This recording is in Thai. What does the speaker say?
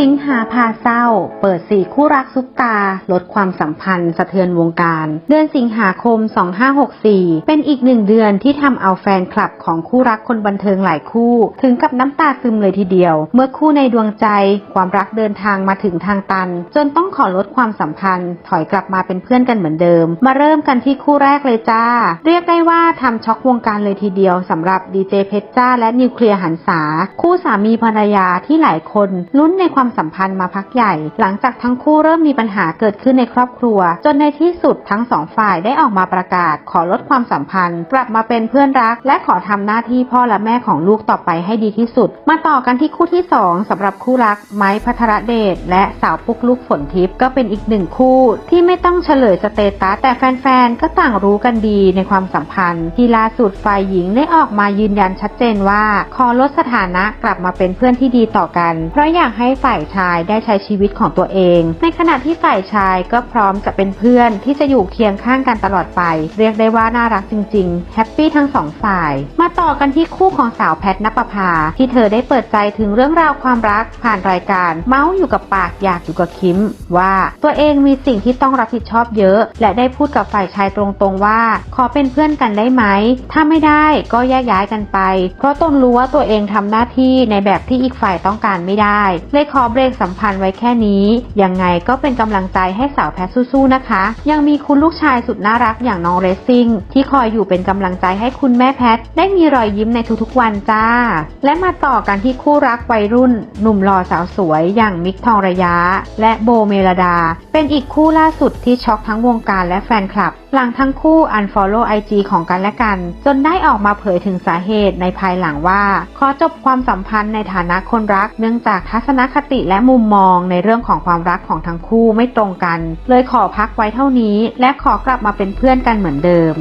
สิงหาพาเศร้า เปิดสี่คู่รักซุปตา ลดความสัมพันธ์สะเทือนวงการ เดือนสิงหาคม 2564 เป็นอีกหนึ่งเดือนที่ทำเอาแฟนคลับของคู่รักคนบันเทิงหลายคู่ ถึงกับน้ำตาซึมเลยทีเดียว เมื่อคู่ในดวงใจ ความรักเดินทางมาถึงทางตัน จนต้องขอลดความสัมพันธ์ ถอยกลับมาเป็นเพื่อนกันเหมือนเดิม มาเริ่มกันที่คู่แรกเลยจ้า เรียกได้ว่าทำช็อกวงการเลยทีเดียวสำหรับดีเจเพชรจ้าและนิวเคลียร์หันษาคู่สามีภรรยาที่หลายคนลุ้นในความความสัมพันธ์มาพักใหญ่ หลังจากทั้งคู่เริ่มมีปัญหาเกิดขึ้นในครอบครัว จนในที่สุดทั้งสองฝ่ายได้ออกมาประกาศ ขอลดความสัมพันธ์ กลับมาเป็นเพื่อนรัก และขอทำหน้าที่พ่อและแม่ของลูกต่อไปให้ดีที่สุด มาต่อกันที่คู่ที่สองสำหรับคู่รัก ไม้พัทรเดชและสาวปุกลุกฝนทิพย์ก็เป็นอีกหนึ่งคู่ ที่ไม่ต้องเฉลยสเตตัสแต่แฟนๆก็ต่างรู้กันดีในความสัมพันธ์ ที่ล่าสุดฝ่ายหญิงได้ออกมายืนยันชัดเจนว่า ขอลดสถานะกลับมาเป็นเพื่อนที่ดีต่อกัน เพราะอยากให้ฝ่ายชายได้ใช้ชีวิตของตัวเอง ในขณะที่ฝ่ายชายก็พร้อมจะเป็นเพื่อนที่จะอยู่เคียงข้างกันตลอดไป เรียกได้ว่าน่ารักจริงๆ แฮปปี้ทั้งสองฝ่าย มาต่อกันที่คู่ของสาวแพทนปภา ที่เธอได้เปิดใจถึงเรื่องราวความรักผ่านรายการ เมาส์อยู่กับปากอยากอยู่กับคิม ว่าตัวเองมีสิ่งที่ต้องรับผิดชอบเยอะ และได้พูดกับฝ่ายชายตรงๆว่า ขอเป็นเพื่อนกันได้ไหม ถ้าไม่ได้ก็แยกย้ายกันไป เพราะตนรู้ว่าตัวเองทำหน้าที่ในแบบที่อีกฝ่ายต้องการไม่ได้เลยขอเบรกสัมพันธ์ไว้แค่นี้ ยังไงก็เป็นกำลังใจให้สาวแพทสู้ๆนะคะ ยังมีคุณลูกชายสุดน่ารักอย่างน้องเรซซิ่งที่คอยอยู่เป็นกำลังใจให้คุณแม่แพทได้มีรอยยิ้มในทุกๆวันจ้า และมาต่อกันที่คู่รักวัยรุ่น หนุ่มหล่อสาวสวยอย่างมิกทองระยะ และโบเมลดาเป็นอีกคู่ล่าสุดที่ช็อกทั้งวงการและแฟนคลับ หลังทั้งคู่ unfollow IG ของกันและกัน จนได้ออกมาเผยถึงสาเหตุในภายหลังว่า ขอจบความสัมพันธ์ในฐานะคนรัก เนื่องจากทัศนคติและมุมมองในเรื่องของความรักของทั้งคู่ไม่ตรงกัน เลยขอพักไว้เท่านี้ และขอกลับมาเป็นเพื่อนกันเหมือนเดิม